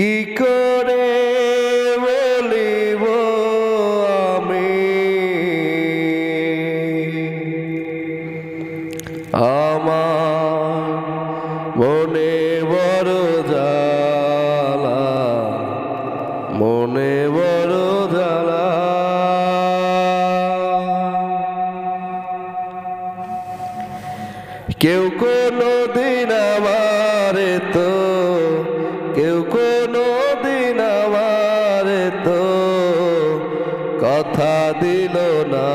কি করে বলিব আমি? আমার মনে বড় জ্বালা, মনে বড় জ্বালা। কেউ কোনো দিন আমার তো কথা দিল না,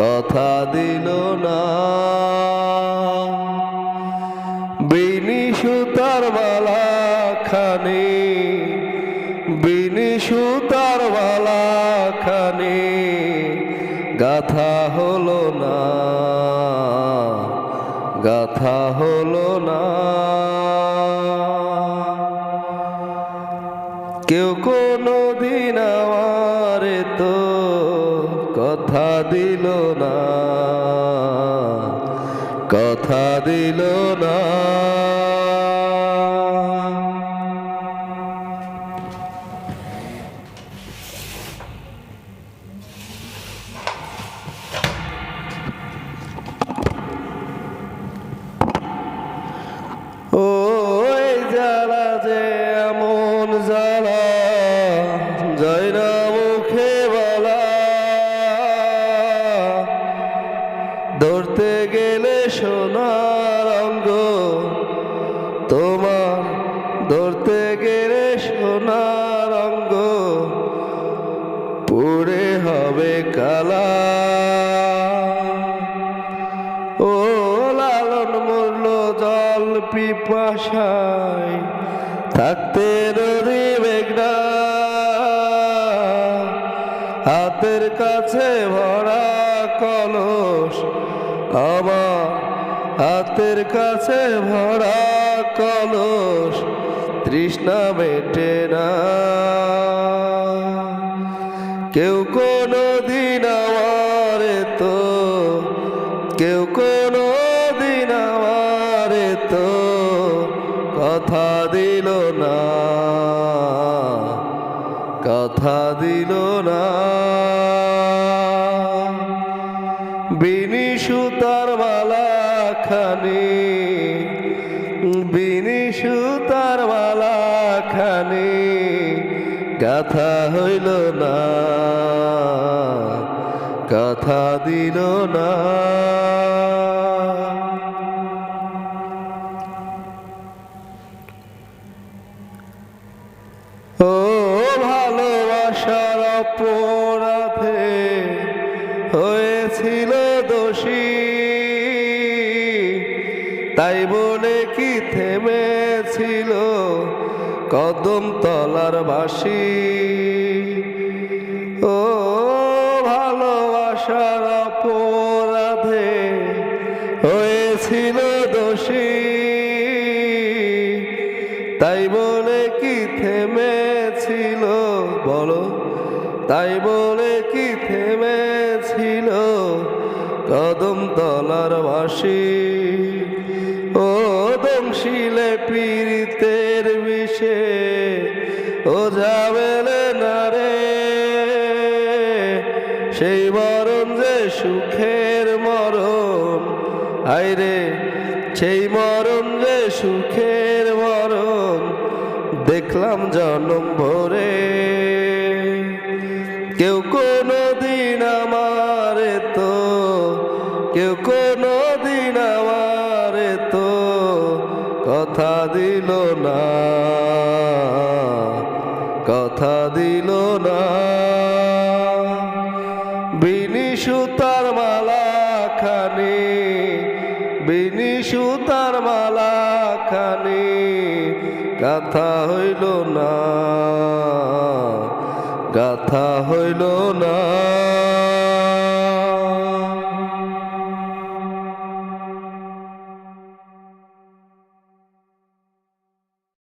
কথা দিল না। বিনি সুতার মালা খানি বিনি সুতার মালা খানি গাথা হলো না, গাথা হলো না। কেউ কোনো দিন আমার তো কথা দিল না কথা দিল না। ধরতে গেলে সোনার অঙ্গ। তোমার ধরতে গেলে সোনার অঙ্গ। পুড়ে হবে কালা। ও লালন মূল্য জল পিপাসায়, থাকতে নদী মেঘনা। হাতের কাছে ভরা কলস আমার হাতের কাছে ভরা কলস তৃষ্ণা মেটে না। কেউ কোনো দিন আমার তো, কেউ কোনো দিন আমার তো কথা দিল না। সুতার মালা খানি বিনি সুতার মালা খানি গাথা হইল না কথা দিল না। ও ভালোবাসার অপরাধে হয়েছিল তাই বলে কি থেমেছিল কদম তলার বাসি ও ভালোবাসার অপরাধে হয়েছিল দোষী। তাই বলে কি থেমেছিল? বলো। তাই বলে কি থেমেছিল কদম তলার বাসি ও দমশিলে পীড়িতের বিষে, ও যাবেলে না রে। সেই মরণ যে সুখের মরণ আইরে সেই মরণ যে সুখের মরণ, দেখলাম জনম ভরে। কেউ কোনো দিন আমার তো, কেউ কোনো কথা দিল না, কথা দিল না। বিনি সুতার মালা খানি বিনি সুতার মালা খানি কথা হইল না, গাথা হইল না।